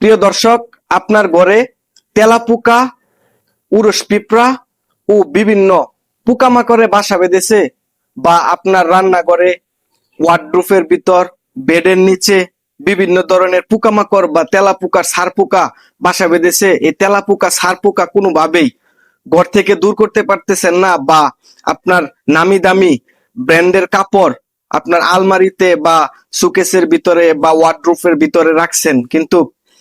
প্রিয় দর্শক, আপনার ঘরে তেলাপোকা, উরস পিঁপড়া ও বিভিন্ন পোকামাকড়ে বাসা বেঁধেছে বা আপনার রান্নাঘরে ওয়ার্ড্রুফের ভিতর, বেডের নিচে বিভিন্ন ধরনের পোকামাকড় বা তেলাপোকা সার পোকা বাসা বেঁধেছে। এই তেলাপোকা সার পোকা কোনোভাবেই ঘর থেকে দূর করতে পারতেছেন না বা আপনার নামি দামি ব্র্যান্ডের কাপড় আপনার আলমারিতে বা সুকেসের ভিতরে বা ওয়ার্ড্রুফের ভিতরে রাখছেন। কিন্তু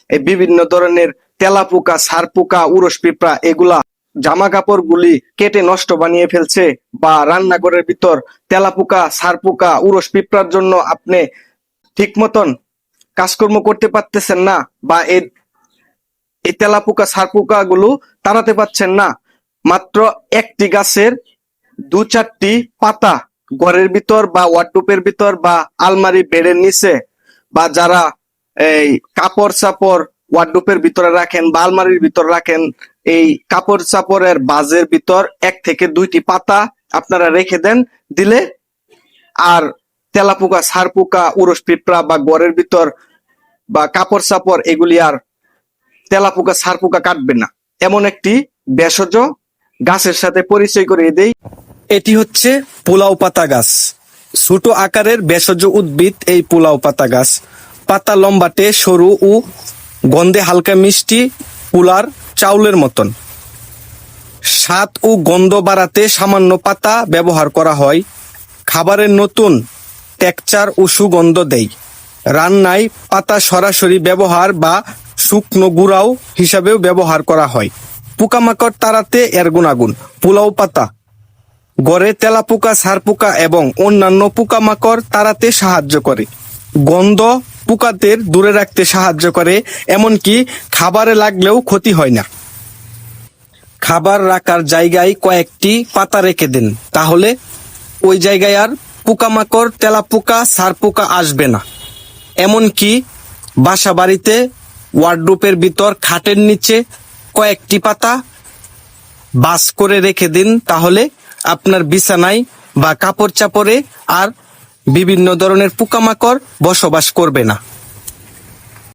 এই বিভিন্ন ধরনের তেলাপোকা সার পোকা উরস পিঁপড়া, এগুলা জামা কাপড় গুলি কেটে নষ্ট বানিয়ে ফেলছে বা রান্নাঘরের ভিতর তেলাপোকা সার পোকা উরস পিঁপড়ার জন্য আপনি ঠিক মতন কাজকর্ম করতে পারতেছেন না বা এর এই তেলাপোকা সার পোকা গুলো তাড়াতে পারছেন না। মাত্র একটি গাছের দু চারটি পাতা ঘরের ভিতর বা ওয়ার্ডরোবের ভিতর বা আলমারি বেডের নিচে বা যারা এই কাপড় চাপড় ওয়ার্ডরোবের ভিতরে রাখেন বা আলমারির ভিতর রাখেন, এই কাপড় চাপড়ের বাজের ভিতর এক থেকে দুইটি পাতা আপনারা রেখে দেন, দিলে আর তেলাপোকা সার পোকা উরস পিঁপড়া বা ঘরের ভিতর বা কাপড় চাপড় এগুলি আর তেলাপোকা সার পোকা কাটবে না। এমন একটি ভেষজ গাছের সাথে পরিচয় করিয়ে দেই। এটি হচ্ছে পোলাও পাতা গাছ। ছোট আকারের ভেষজ উদ্ভিদ এই পোলাও পাতা গাছ। পাতা লম্বাটে, সরু ও গন্ধে হালকা মিষ্টি পুলার চাউলের মতন। স্বাদ ও গন্ধ বাড়াতে সামান্য পাতা ব্যবহার করা হয়। খাবারের নতুন টেকচার ও সুগন্ধ দেয়। রান্নায় পাতা সরাসরি ব্যবহার বা শুকনো গুঁড়াও হিসাবেও ব্যবহার করা হয়। পোকামাকড় তাড়াতে এর গুণাগুণ, পোলাও পাতা, গড়ে তেলাপোকা, সারপোকা এবং অন্যান্য পোকামাকড় তাড়াতে সাহায্য করে। গন্ধ পোকাদের দূরে রাখতে সাহায্য করে, এমনকি খাবারে লাগলেও ক্ষতি হয় না। খাবার রাখার জায়গায় কয়েকটি পাতা রেখে দিন, তাহলে ওই জায়গায় আর পোকামাকড়, তেলাপোকা, সারপোকা আসবে না। এমনকি বাসা বাড়িতে ওয়ার্ডরোপের ভিতর খাটের নিচে কয়েকটি পাতা বাস করে রেখে দিন, তাহলে আপনার বিছানায় বা কাপড় চাপড়ে আর বিভিন্ন ধরনের পোকামাকড় বসবাস করবে না।